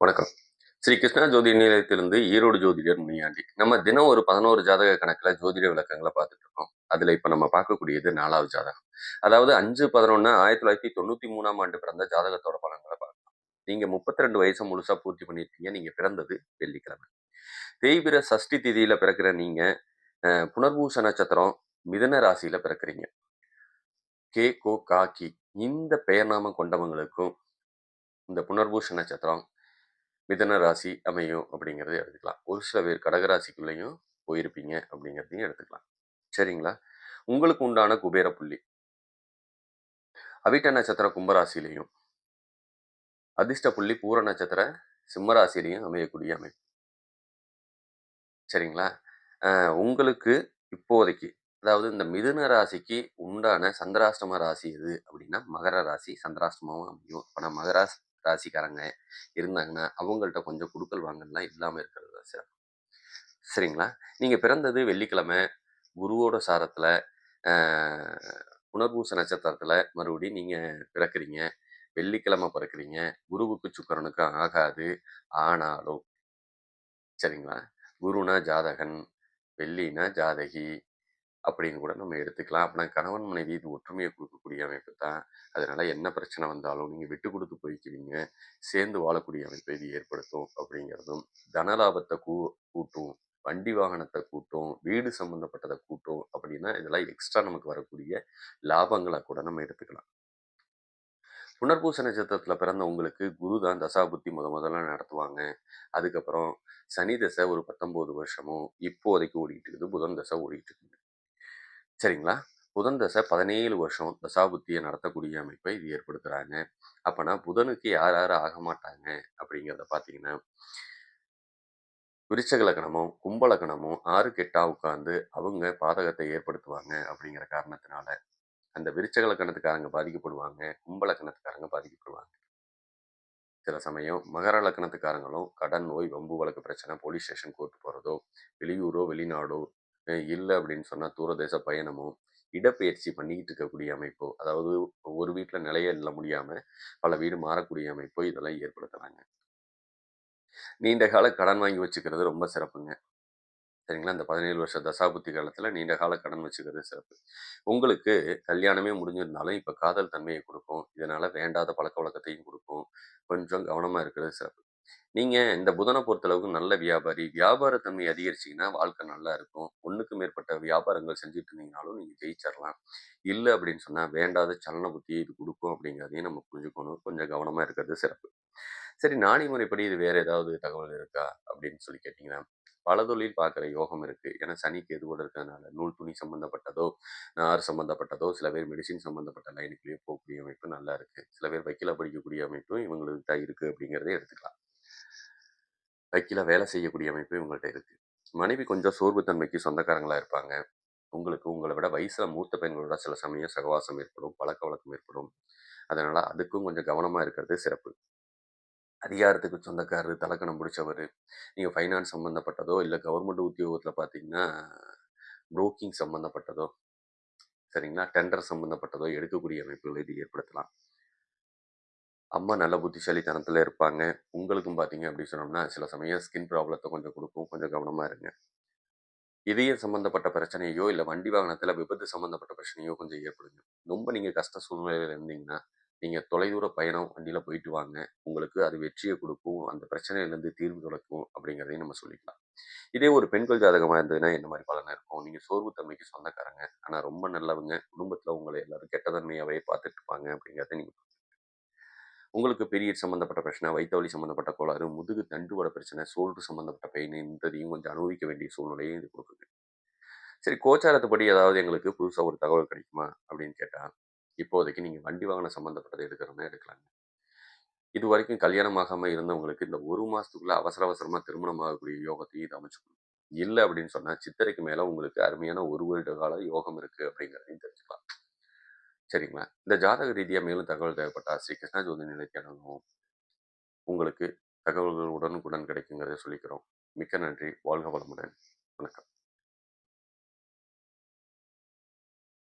வணக்கம். ஸ்ரீ கிருஷ்ணா ஜோதி நிலையத்திலிருந்து ஈரோடு ஜோதிடர் முனியாண்டி. நம்ம தினம் ஒரு பதினோரு ஜாதக கணக்குல ஜோதிட விளக்கங்களை பார்த்துட்டு இருக்கோம். அதுல இப்ப நம்ம பார்க்கக்கூடியது நாலாவது ஜாதகம். அதாவது அஞ்சு பதினொன்னு ஆயிரத்தி தொள்ளாயிரத்தி தொண்ணூத்தி மூணாம் ஆண்டு பிறந்த ஜாதகத்தோட பலன்களை பார்க்கலாம். நீங்க முப்பத்தி ரெண்டு வயசு முழுசா பூர்த்தி பண்ணியிருக்கீங்க நீங்க பிறந்தது வெள்ளிக்கிழமை. தேய்பிர சஷ்டி திதியில பிறக்கிற நீங்க புனர்பூச நட்சத்திரம் மிதன ராசியில பிறக்கிறீங்க. கே கோ காக்கி இந்த பெயர்நாமம் கொண்டவங்களுக்கும் இந்த புனர்பூஷ நட்சத்திரம் மிதன ராசி அமையும் அப்படிங்கிறத எடுத்துக்கலாம். ஒரு சில பேர் கடகராசிக்குள்ளேயும் போயிருப்பீங்க அப்படிங்கிறதையும் எடுத்துக்கலாம். சரிங்களா? உங்களுக்கு உண்டான குபேர புள்ளி. அவிட்ட நட்சத்திர கும்பராசிலையும் அதிர்ஷ்ட புள்ளி பூர நட்சத்திர சிம்மராசிலையும் அமையக்கூடிய அமைப்பு. சரிங்களா? உங்களுக்கு இப்போதைக்கு அதாவது இந்த மிதுன ராசிக்கு உண்டான சந்திராஷ்டம ராசி எது அப்படின்னா மகர ராசி சந்திராஷ்டமாவும் அமையும். இப்போ நான் மகராசி ராசிக்காரங்க இருந்தாங்கன்னா அவங்கள்ட்ட கொஞ்சம் குடுக்கல் வாங்கலாம் இல்லாமல் இருக்கிறது தான் சிறப்பு. சரிங்களா? நீங்கள் பிறந்தது வெள்ளிக்கிழமை குருவோட சாரத்தில் புனர்பூச நட்சத்திரத்தில் மறுபடியும் நீங்கள் பிறக்கிறீங்க. வெள்ளிக்கிழமை பிறக்கிறீங்க. குருவுக்கு சுக்கரனுக்கு ஆகாது. ஆனாலும் சரிங்களா? குருனா ஜாதகன் வெள்ளினா ஜாதகி அப்படின்னு கூட நம்ம எடுத்துக்கலாம். அப்படின்னா கணவன் மனைவி இது ஒற்றுமையை கொடுக்கக்கூடிய அமைப்பு தான். அதனால் என்ன பிரச்சனை வந்தாலும் நீங்கள் விட்டு கொடுத்து போய்க்குவீங்க சேர்ந்து வாழக்கூடிய அமைப்பை இது ஏற்படுத்தும் அப்படிங்கிறதும் தனலாபத்தை கூ கூட்டும் வண்டி வாகனத்தை கூட்டும் வீடு சம்மந்தப்பட்டதை கூட்டும் அப்படின்னா இதெல்லாம் எக்ஸ்ட்ரா நமக்கு வரக்கூடிய லாபங்களை கூட நம்ம எடுத்துக்கலாம். புனர்பூச நட்சத்திரத்தில் பிறந்த உங்களுக்கு குரு தான் தசாபுத்தி முத முதல்ல நடத்துவாங்க. அதுக்கப்புறம் சனி தசை ஒரு பத்தொம்போது வருஷமும் இப்போதைக்கு ஓடிட்டு இருக்குது. புதன் தசை ஓடிட்டு இருக்குது. சரிங்களா? புதன் தசை பதினேழு வருஷம் தசாபுத்தியை நடத்தக்கூடிய அமைப்பை இது ஏற்படுத்துகிறாங்க அப்போனா புதனுக்கு யார் யார் ஆக மாட்டாங்க அப்படிங்கிறத பார்த்தீங்கன்னா விருச்சக லக்கணமும் கும்பலக்கணமும் ஆறு கெட்டா உட்காந்து அவங்க பாதகத்தை ஏற்படுத்துவாங்க அப்படிங்கிற காரணத்தினால அந்த விருச்சக லக்கணத்துக்காரங்க பாதிக்கப்படுவாங்க கும்ப லக்கணத்துக்காரங்க பாதிக்கப்படுவாங்க. சில சமயம் மகர லக்கணத்துக்காரங்களும் கடன் நோய் வம்பு வழக்கு பிரச்சனை போலீஸ் ஸ்டேஷன் கோர்ட்டு போகிறதோ வெளியூரோ வெளிநாடோ இல்லை அப்படின்னு சொன்னால் தூரதேச பயணமோ இடப்பெயர்ச்சி பண்ணிக்கிட்டு இருக்கக்கூடிய அமைப்போ அதாவது ஒரு வீட்டில் நிலைய இல்ல முடியாமல் பல வீடு மாறக்கூடிய அமைப்போ இதெல்லாம் ஏற்படுத்துகிறாங்க நீண்ட கால கடன் வாங்கி வச்சுக்கிறது ரொம்ப சிறப்புங்க. சரிங்களா? இந்த பதினேழு வருஷ தசாபுத்தி காலத்தில் நீண்ட கால கடன் வச்சுக்கிறது சிறப்பு. உங்களுக்கு கல்யாணமே முடிஞ்சிருந்தாலும் இப்போ காதல் தன்மையை கொடுக்கும். இதனால் வேண்டாத பழக்க வழக்கத்தையும் கொடுக்கும். கொஞ்சம் கவனமாக இருக்கிறது சிறப்பு. நீங்கள் இந்த புதனை பொறுத்தளவுக்கு நல்ல வியாபாரி. வியாபார தன்மை அதிகரிச்சிங்கன்னா வாழ்க்கை நல்லா இருக்கும். ஒன்றுக்கு மேற்பட்ட வியாபாரங்கள் செஞ்சுட்டு இருந்தீங்கனாலும் நீங்கள் ஜெயிச்சிடலாம் இல்லை அப்படின்னு சொன்னால் வேண்டாத சலன புத்தியை இது கொடுக்கும் அப்படிங்கிறதையும் நம்ம புரிஞ்சுக்கணும். கொஞ்சம் கவனமாக இருக்கிறது சிறப்பு. சரி நாணி முறைப்படி இது வேறு ஏதாவது தகவல் இருக்கா அப்படின்னு சொல்லி கேட்டிங்கன்னா பல தொழில் பார்க்குற யோகம் இருக்குது ஏன்னா சனிக்கு எதுவோடு இருக்கிறதுனால நூல் துணி சம்மந்தப்பட்டதோ நார் சம்மந்தப்பட்டதோ சில பேர் மெடிசின் சம்மந்தப்பட்ட லைனுக்குள்ளேயே போகக்கூடிய அமைப்பு நல்லா இருக்குது சில பேர் வக்கீல படிக்கக்கூடிய அமைப்பும் இவங்களுக்கு தான் இருக்குது அப்படிங்கிறதே எடுத்துக்கலாம். வக்கீல வேலை செய்யக்கூடிய அமைப்பு இவங்கள்ட்ட இருக்குது மனைவி கொஞ்சம் சோர்வுத்தன்மைக்கு சொந்தக்காரங்களாக இருப்பாங்க. உங்களுக்கு உங்களை விட வயசில் மூத்த பெண்களோட சில சமயம் சகவாசம் ஏற்படும் பழக்க வழக்கம் ஏற்படும். அதனால் அதுக்கும் கொஞ்சம் கவனமாக இருக்கிறது சிறப்பு. அதிகாரத்துக்கு சொந்தக்காரர் தலக்கணம் பிடிச்சவர் நீங்கள் ஃபைனான்ஸ் சம்மந்தப்பட்டதோ இல்லை கவர்மெண்ட் உத்தியோகத்தில் பார்த்தீங்கன்னா புரோக்கிங் சம்மந்தப்பட்டதோ சரிங்களா? டெண்டர் சம்மந்தப்பட்டதோ எடுக்கக்கூடிய அமைப்புகளை இது ஏற்படுத்தலாம். அம்மா நல்ல புத்திசாலித்தனத்தில் இருப்பாங்க. உங்களுக்கும் பார்த்தீங்க அப்படின்னு சொன்னோம்னா சில சமயம் ஸ்கின் ப்ராப்ளத்தை கொஞ்சம் கொடுக்கும். கொஞ்சம் கவனமாக இருங்க. இதயம் சம்மந்தப்பட்ட பிரச்சனையோ இல்லை வண்டி வாகனத்தில் விபத்து சம்மந்தப்பட்ட பிரச்சனையோ கொஞ்சம் ஏற்படுங்க. ரொம்ப நீங்கள் கஷ்ட சூழ்நிலையில் இருந்தீங்கன்னா நீங்கள் தொலைதூர பயணம் வண்டியில் போயிட்டு வாங்க. உங்களுக்கு அது வெற்றியை கொடுக்கும். அந்த பிரச்சனையிலேருந்து தீர்வு கிடைக்கும் அப்படிங்கிறதையும் நம்ம சொல்லிக்கலாம். இதே ஒரு பெண்கள் ஜாதகமாக இருந்ததுன்னா என்ன மாதிரி பலனாக இருக்கும். நீங்கள் சோர்வு தன்மைக்கு சொந்தக்காரங்க. ஆனால் ரொம்ப நல்லவங்க. குடும்பத்தில் உங்களை எல்லாரும் கெட்ட தன்மையாகவே பார்த்துட்டு இருப்பாங்க அப்படிங்கிறத நீங்கள் உங்களுக்கு பீரியட் சம்மந்தப்பட்ட பிரச்சனை வயிற்றுவலி சம்மந்தப்பட்ட கோளாறு முதுகு தண்டுவட பிரச்சனை சோல்டு சம்மந்தப்பட்ட பெயின் இந்ததையும் கொஞ்சம் அனுபவிக்க வேண்டிய சூழ்நிலையும் இது கொடுக்குது. சரி கோச்சாரத்துப்படி ஏதாவது எங்களுக்கு புதுசாக ஒரு தகவல் கிடைக்குமா அப்படின்னு கேட்டால் இப்போதைக்கு நீங்கள் வண்டி வாகனம் சம்மந்தப்பட்டதை எடுக்கிறோன்னா எடுக்கலாங்க. இது வரைக்கும் கல்யாணம் ஆகாமல் இருந்தவங்களுக்கு இந்த ஒரு மாதத்துக்குள்ளே அவசர அவசரமாக திருமணம் ஆகக்கூடிய யோகத்தையும் இது அமைச்சுக்கணும் இல்லை அப்படின்னு சொன்னால் சித்திரைக்கு மேலே உங்களுக்கு அருமையான ஒரு வருட கால யோகம் இருக்குது அப்படிங்கிறதையும் தெரிஞ்சுக்கலாம். சரிங்களா? இந்த ஜாதக ரீதியாக மேலும் தகவல் தேவைப்பட்டால் ஸ்ரீ கிருஷ்ணா ஜோதி நிலைக்கு உங்களுக்கு தகவல்கள் உடனுக்குடன் கிடைக்குங்கிறத சொல்லிக்கிறோம். மிக்க நன்றி. வாழ்க வளமுடன். வணக்கம்.